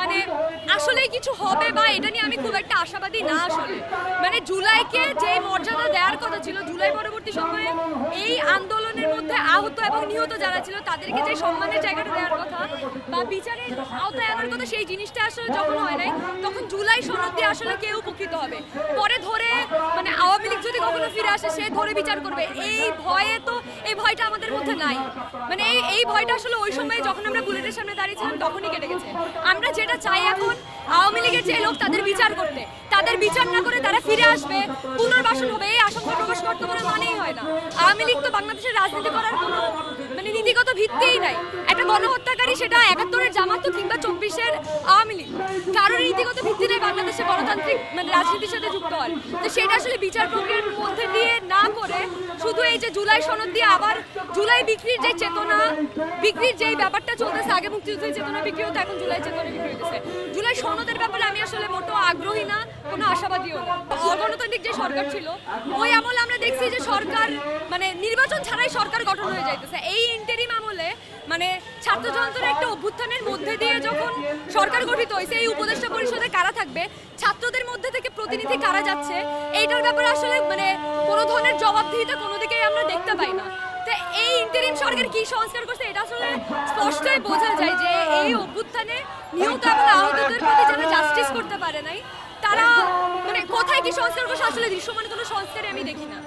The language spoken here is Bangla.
মানে আসলে কিছু হবে বা এটা নিয়ে আমি খুব একটা আশাবাদী না আসলে। মানে জুলাইকে যে মর্যাদা দেওয়ার কথা ছিল, জুলাই পরবর্তী সময়ে এই আন্দোলনের মধ্যে আহত এবং নিহত যারা ছিল, তাদেরকে যে সম্মানের জায়গাটা দেওয়ার কথা বা বিচারের আওতায় আনার কথা, সেই জিনিসটা আসলে যখন হয় নাই, তখন জুলাই সনদ দিয়ে আসলে কেউ উপকৃত হবে পরে ধরে মানে আওয়ামী লীগ যদি কখনো ফিরে আসে, সে ধরে বিচার করবে। এই ভয়ে তো, এই ভয়টা আমাদের মধ্যে নাই। মানে এই এই ভয়টা আসলে ওই সময় যখন আমরা বুলেটের সামনে দাঁড়িয়েছিলাম, তখনই কেটে গেছে। আমরা যেটা চাই এখন, আওয়ামী লীগের যে লোক, তাদের বিচার করতে। তাদের বিচার না করে তারা ফিরে আসবে, পুনর্বাসন হবে, এই আশঙ্কা প্রকাশ করতে পারে মানেই হয় না। আওয়ামী লীগ তো বাংলাদেশের রাজনীতি করার কোনো মানে নীতিগত ভিত্তিই নাই। একটা গণহত্যাকারী সেটা একাত্তরের বাংলাদেশে গণতান্ত্রিক মানে রাজনীতির সাথে যুক্ত হয় তো সেটা আসলে বিচার প্রক্রিয়ার মধ্যে দিয়ে না করে শুধু এই যে জুলাই সনদ দিয়ে আবার জুলাই বিক্রির যে চেতনা, বিক্রির যেই ব্যাপারটা চলতেছে, আগে মুক্তিযুদ্ধের চেতনা বিক্রি হতো, এখন জুলাই চেতনা বিক্রি হতেছে জুলাই সনদের ব্যাপারে আমি আসলে মোটো আগ্রহী না, কোনো আশাবাদীও না। অগণতান্ত্রিক যে সরকার ছিল, ওই আমলে আমরা দেখছি যে সরকার মানে নির্বাচন ছাড়াই সরকার গঠন হয়ে যাইতেছে। এই ইন্টারিম আমলে মানে ছাত্র যন্ত্রের একটা অভ্যুত্থানের মধ্যে দিয়ে যখন সরকার গঠিত হয়েছে, এই উপদেষ্টা পরিষদে কারা থাকবে, ছাত্রদের মধ্যে থেকে প্রতিনিধি কারা যাচ্ছে, এইটার ব্যাপারে আসলে মানে কোনো ধরনের জবাবদিহিতা কোনো দিকেই আমরা দেখতে পাই না। তো এই ইন্টারিম সরকার কি সংস্কার করছে, এটা আসলে স্পষ্টই বোঝা যায় যে এই অভ্যুত্থানে নিহত এবং আহতদের প্রতি যারা জাস্টিস করতে পারে নাই, তারা মানে কোথায় কি সংস্কার করছে, আসলে দৃশ্যমান কোনো সংস্কারই আমি দেখি না।